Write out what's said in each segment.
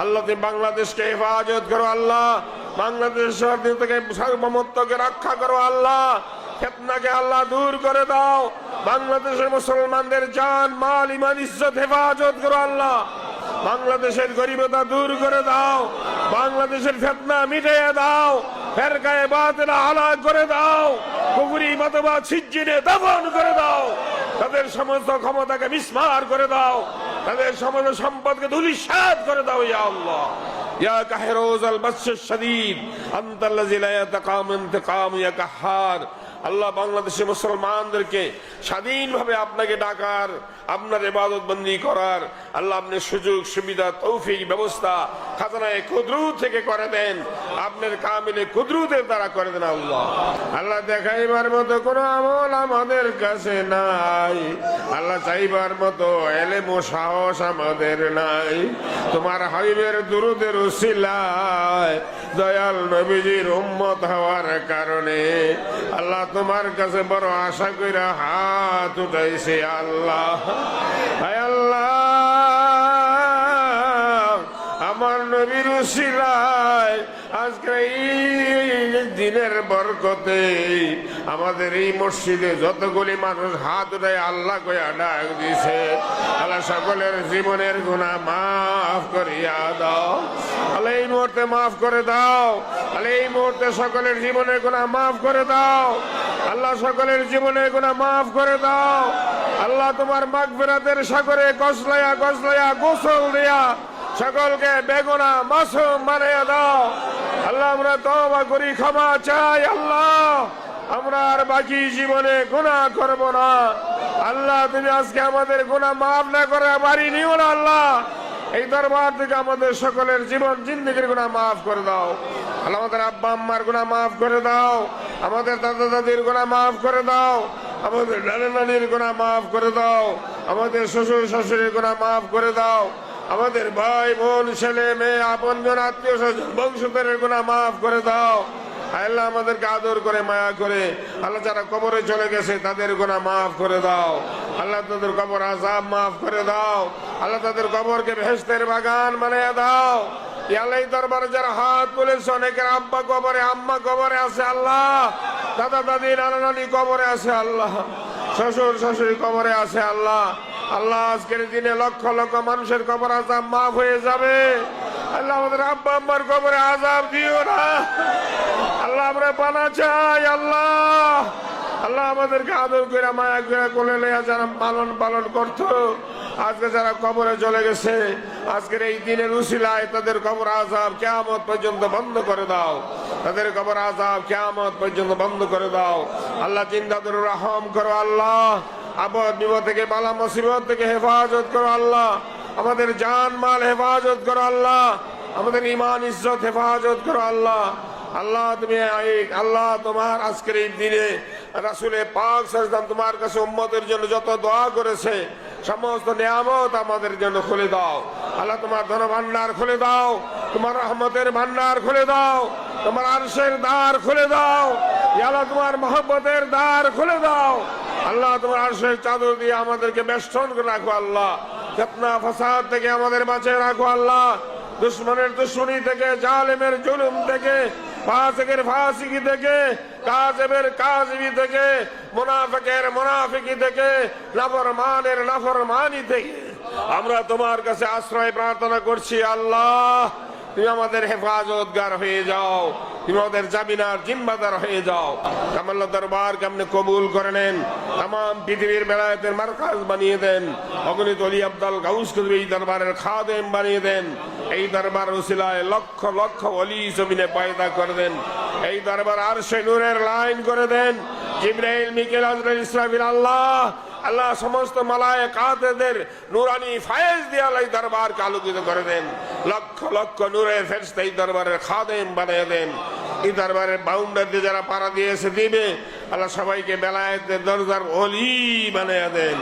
আল্লাহ, তুমি বাংলাদেশকে হেফাজত করো আল্লাহ। বাংলাদেশের থেকে সার্বভৌমত্বকে রক্ষা করো আল্লাহ। ফেতনাকে আল্লাহ দূর করে দাও। বাংলাদেশের মুসলমানদের জান, মাল ইমান ইজ্জত হেফাজত করো আল্লাহ। বাংলাদেশের গরিবতা দূর করে দাও। বাংলাদেশের ফেতনা মিটিয়ে দাও। ফেরকায় বাতিল হালাক করে দাও। কুকুরি মতবাদ, সিজ্জিনে দফন করে দাও। তাদের সমস্ত ক্ষমতাকে বিস্মার করে দাও। তাদের সমান সম্পদকে ধুলিসাৎ করে দাও ইয়া আল্লাহ। ইয়া কাহেরোজ আল বাদশাহ শদীদ। আনতাল্লাযী লা ইয়াতাকাম ইন্তিকাম ইয়া কাহার। আল্লাহ বাংলাদেশের মুসলমানদেরকে স্বাধীনভাবে আপনাকে ডাকার, আপনার ইবাদত বন্দি করার, আল্লাহ আপনি সুযোগ, সুবিধা, তৌফিক, ব্যবস্থা খাজানায় কুদরু থেকে করে দেন। আপনার কামিলে কুদরুদের দ্বারা করে দেন আল্লাহ। আল্লাহ দেখাইবার মতো কোনো আমল আমাদের কাছে নাই। আল্লাহ চাইবার মতো এলেম সাহস আমাদের নাই। তোমার হাবিবের দুরুদের উসিলায় দয়াল নবীজির উম্মত হওয়ার কারণে আল্লাহ তোমার কাছে বড় আশা কইরা হাত উঠাইছে আল্লাহ। আল্লাহ। আমার নবীর উসিলায় আজকে এই দিনের বরকতে আমাদের এই মসজিদে যতগুলি মানুষ হাত উঠে আল্লাহ কইয়া ডাক দিছে আল্লাহ সকলের জীবনের গুণা মাফ করিয়া দাও। আল্লাহ এই মুহূর্তে মাফ করে দাও। আল্লাহ এই মুহূর্তে সকলের জীবনের গুণা মাফ করে দাও। আল্লাহ সকলের জীবনের গুণা মাফ করে দাও। আল্লাহ তোমার মাঘ ফেরাতের সাগরে কসলাইয়া কসলাইয়া গোসল দিয়া সকলকে বেগুনা, মাসুম বানিয়ে দাও। আল্লাহ, আমরা তওবা করি, ক্ষমা চাই, আল্লাহ। আমরা আর বাকি জীবনে গুণা করব না। আল্লাহ, তুমি আজকে আমাদের গুণা মাফ না করে বাড়ি নিও না, আল্লাহ। এই দরবার থেকে আমাদের সকলের জীবন, জিন্দগির গুণা মাফ করে দাও। আল্লাহ, আমাদের আব্বা আম্মার গুণা মাফ করে দাও। আমাদের দাদা দাদির গুণা মাফ করে দাও। আমাদের নানা নানির গুণা মাফ করে দাও। আমাদের শ্বশুর শাশুড়ির গুণা মাফ করে দাও। আমাদের ভাই, বোন, ছেলে, মেয়ে আপন জন আত্মীয় স্বজন, বংশধরের গুণা মাফ করে দাও। আল্লাহ, আমাদেরকে আদর করে, মায়া করে। আল্লাহ যারা কবরে চলে গেছে, তাদের গোনা মাফ করে দাও। আল্লাহ তাদের কবর আজাব মাফ করে দাও। আল্লাহ তাদের কবরকে ভেস্তের বাগান বানিয়ে দাও। আল্লাহ দরবারে যারা হাত তুলেছে অনেকের আব্বা কবরে, আম্মা কবরে আছে আল্লাহ। দাদা দাদি, নানা নানি কবরে আছে আল্লাহ। শ্বশুর, শাশুড়ি কবরে আছে আল্লাহ। আল্লাহ, আজকের দিনে লক্ষ লক্ষ মানুষের কবর আজাব মাফ হয়ে যাবে। আল্লাহ, আমাদের আব্বা আম্মার কবরে আজাব দিও না। আল্লাহ, আমরা পানা চাই, আল্লাহ। আল্লাহ, আমাদেরকে আদর করে, মায়া করে, কোলে লইয়া যারা পালন পালন করতো, আজকে যারা কবরে চলে গেছে, আজকের এই দিনের উসিলায় তাদের কবর আজাব কেয়ামত পর্যন্ত বন্ধ করে দাও। তাদের কবর আজাব কেয়ামত পর্যন্ত বন্ধ করে দাও। আল্লাহ চিন্তা চিন্তাদের রহম করো, আল্লাহ। আপদ বিপদ থেকে বালা মুসিবত থেকে হেফাজত করো আল্লাহ। আমাদের জান, মাল হেফাজত করো আল্লাহ। আমাদের ইমান ইজ্জত হেফাজত করো আল্লাহ। আল্লাহ, তুমি আল্লাহ তোমার আজকের এই দিনে রাসুলের পাক সাজদাম তোমার কাছে উম্মতের জন্য যত দোয়া করেছে, সমস্ত নিয়ামত আমাদের জন্য খুলে দাও। আল্লাহ তোমার ধন ভান্ডার খুলে দাও, তোমার রহমতের ভান্ডার খুলে দাও, তোমার আরশের দ্বার খুলে দাও। আল্লাহ তোমার মহব্বতের দ্বার খুলে দাও। আল্লাহ তোমার আরশের চাদর দিয়ে আমাদেরকে বেষ্টন রাখো আল্লাহ। ফেতনা ফাসাদ থেকে আমাদের বাঁচিয়ে রাখো আল্লাহ। দুশ্মনের দুশ্মনী থেকে, জালেমের জুলুম থেকে, ফাসিকের ফাসিকি থেকে কাজেবের কাজবি থেকে, মুনাফিকের মুনাফিকি থেকে, নাফরমানের নাফরমানি থেকে। আমরা তোমার কাছে আশ্রয় প্রার্থনা করছি, আল্লাহ, তুমি আমাদের হেফাজতগার হয়ে যাও, তুমি আমাদের জামিনার জিম্মাদার হয়ে যাও। কামাল্লা দরবার কেমনে কবুল করে নেন? তাম পৃথিবীর বেলায়েতের মার্কাজ বানিয়ে দেন। অগণিত অলি আব্দাল গাউস কদর এই দরবারের খাদেম বানিয়ে দেন। এই দরবার উসিলায় লক্ষ লক্ষ অলি জমিনে পয়দা করে দেন। এই দরবার আর সে নূরের লাইন করে দেন। জিব্রাইল মিকেল আজরাইল ইসরাফিল আল্লাহ। আল্লাহ সমস্ত মালায় কাতেদের নুরানি ফায়েজ দিয়ে আল্লাহ এই দরবারকে আলোকিত করে দেন। লক্ষ লক্ষ নূরে ফেরস্তা এই দরবারের খাদেম বানিয়ে দেন। এই দরবারের বাউন্ডার দিয়ে যারা পাড়া দিয়েছে দিবে, আল্লাহ সবাইকে বেলায়েতের দরজার অলি বানিয়ে দেন।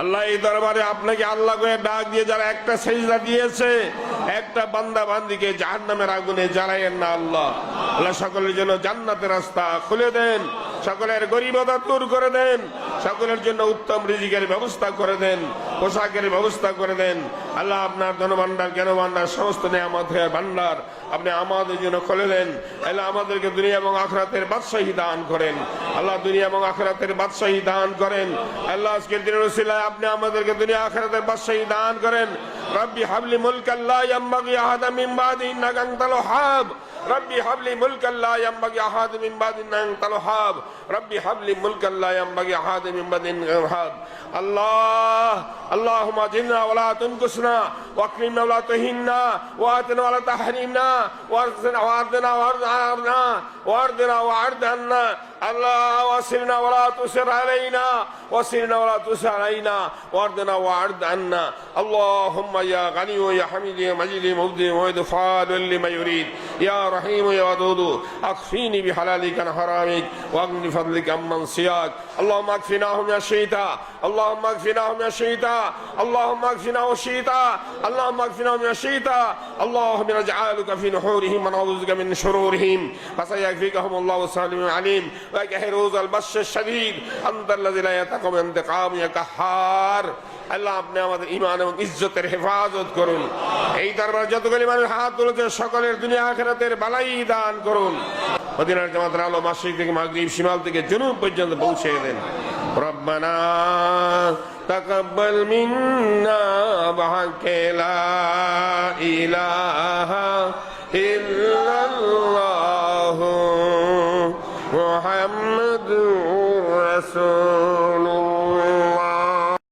আল্লাহ এই দরবারে আপনাকে আল্লাহ করে ডাক দিয়ে যারা একটা সেজদা দিয়েছে একটা বান্দা বান্দিকে জাহান নামের আগুনে জ্বালাইয়েন না আল্লাহ। আল্লাহ সকলের জন্য জান্নাতের রাস্তা খুলে দেন, সকলের গরিবতা দূর করে দেন, সকলের জন্য উত্তম রিজিকের ব্যবস্থা করে দেন, পোশাকের ব্যবস্থা করে দেন। আল্লাহ আপনার ধনভান্ডার জ্ঞান ভান্ডার সমস্ত নিয়ামতের ভাণ্ডার আপনি আমাদের জন্য খুলে দেন। আল্লাহ আমাদেরকে দুনিয়া এবং আখরাতের বাদশাহী দান করেন। আল্লাহ দুনিয়া এবং আখরাতের বাদশাহী দান করেন। আল্লাহ আজকের দিনের আপনি আমাদেরকে দুনিয়া আখরাতের বাদশাহী দান করেন। ربي حبل ملك الله لا ينبغي أحد من بعد إنك أنت الوهاب. ربي حبل ملك الله ينبغي أحد من بعد إنك أنت الوهاب. ربي حبل ملك الله ينبغي أحد من بعد إنك الوهاب. الله اللهم اجنا ولا تنقصنا. واكرمنا ولا تهنا وآتنا ولا تحرمنا واردنا وأرضنا واردنا وأرض عنا. الله واسرنا ولا تسر علينا واسرنا ولا تسر علينا واردنا وأرض عنا. اللهم يا غني يا حميد يا مجيد يا مبدي ويدفعل لما يريد. يا رحيم يا ودود أكفيني بحلالك عن حرامك وأغني بفضلك عمن سياك اللهم أكفناهم يا شيطان اللهم أكفناهم يا شيطان اللهم اكفناهم شيطان اللهم اكفناهم يا شيطان اللهم نجعلك في نحورهم ونعوذ بك من شرورهم فسيكفيكهم الله السليم العليم ويكهروز البش الشديد انت الذي لا يتقم انتقام يا قهار আল্লাহ আপনি আমাদের ইমান এবং ইজ্জতের হেফাজত করুন এই দরবার যতগুলি মানুষ হাত তুলেছে সকলের দুনিয়া আখেরাতের বালাই দান করুন মদিনার জামাতের আলো মাসিক থেকে মাগরিব শিমাল থেকে জুনুব পর্যন্ত পৌঁছে দেন রব্বানা تقبل منا بحق لا إله إلا الله